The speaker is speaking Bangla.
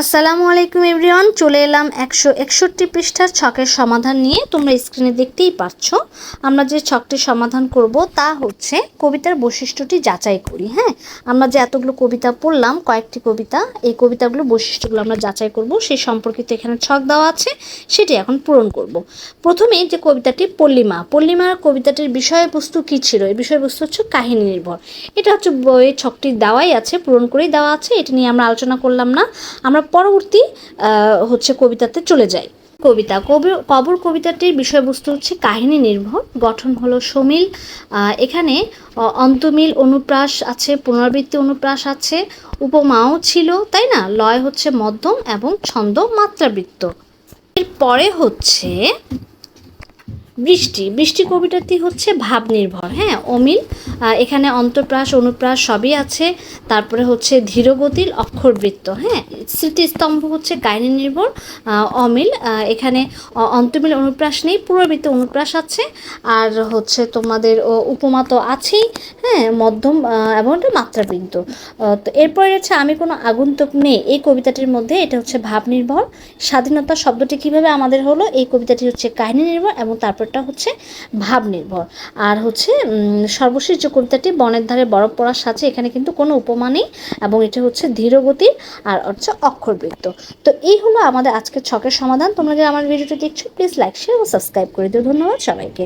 আসসালামু আলাইকুম এভরিওয়ান, চলে এলাম একশো একষট্টি পৃষ্ঠার ছকের সমাধান নিয়ে। তোমরা স্ক্রিনে দেখতেই পাচ্ছ, আমরা যে ছকটি সমাধান করব তা হচ্ছে কবিতার বৈশিষ্ট্যটি যাচাই করি হ্যাঁ? আমরা যে এতগুলো কবিতা পড়লাম, কয়েকটি কবিতা, এই কবিতাগুলো বৈশিষ্ট্যগুলো আমরা যাচাই করব। সেই সম্পর্কিত এখানে ছক দেওয়া আছে, সেটি এখন পূরণ করব। প্রথমে যে কবিতাটি, পল্লিমা। পল্লিমার কবিতাটির বিষয়বস্তু কী ছিল? এই বিষয়বস্তু হচ্ছে কাহিনী নির্ভর। এটা হচ্ছে বইয়ের ছকটি দেওয়াই আছে, পূরণ করেই দেওয়া আছে, এটি নিয়ে আমরা আলোচনা করলাম না। আমরা পরবর্তী হচ্ছে কবিতাতে চলে যাই কবিতা, কবি, কবর কবিতাটির বিষয়বস্তু হচ্ছে কাহিনী নির্ভর, গঠন হলো সমিল এখানে অন্তমিল অনুপ্রাস আছে, পুনরাবৃত্তি অনুপ্রাস আছে, উপমাও ছিল, তাই না? লয় হচ্ছে মধ্যম এবং ছন্দ মাত্রাবৃত্ত। এরপরে হচ্ছে বৃষ্টি। বৃষ্টি কবিতাটি হচ্ছে ভাব নির্ভর হ্যাঁ অমিল এখানে অন্তপ্রাস, অনুপ্রাস সবই আছে। তারপরে হচ্ছে ধীরগতির অক্ষরবৃত্ত। হ্যাঁ স্মৃতিস্তম্ভ হচ্ছে কাহিনী নির্ভর অমিল এখানে অন্তমিল অনুপ্রাস নেই পুনরাবৃত্ত অনুপ্রাস আছে। আর হচ্ছে তোমাদের উপমা তো আছেই। হ্যাঁ মধ্যম এবং মাত্রাবৃত্ত তো এরপরে হচ্ছে আমি কোনো আগন্তুক নেই। এই কবিতাটির মধ্যে এটা হচ্ছে ভাব নির্ভর স্বাধীনতা শব্দটি কীভাবে আমাদের হলো? এই কবিতাটি হচ্ছে কাহিনী নির্ভর এবং তারপরটা হচ্ছে ভাব নির্ভর। আর হচ্ছে সর্বশেষ যে কবিতাটি, বনের ধারে বরফ পড়ার সাথে এখানে কিন্তু কোনো উপমা নেই এবং এটা হচ্ছে ধীরগতির আর হচ্ছে অক্ষরবৃত্ত। তো এই হলো আমাদের আজকের ছকের সমাধান। তোমরা যারা আমার ভিডিওটি দেখছ প্লিজ লাইক শেয়ার ও সাবস্ক্রাইব করে দিও। ধন্যবাদ সবাইকে।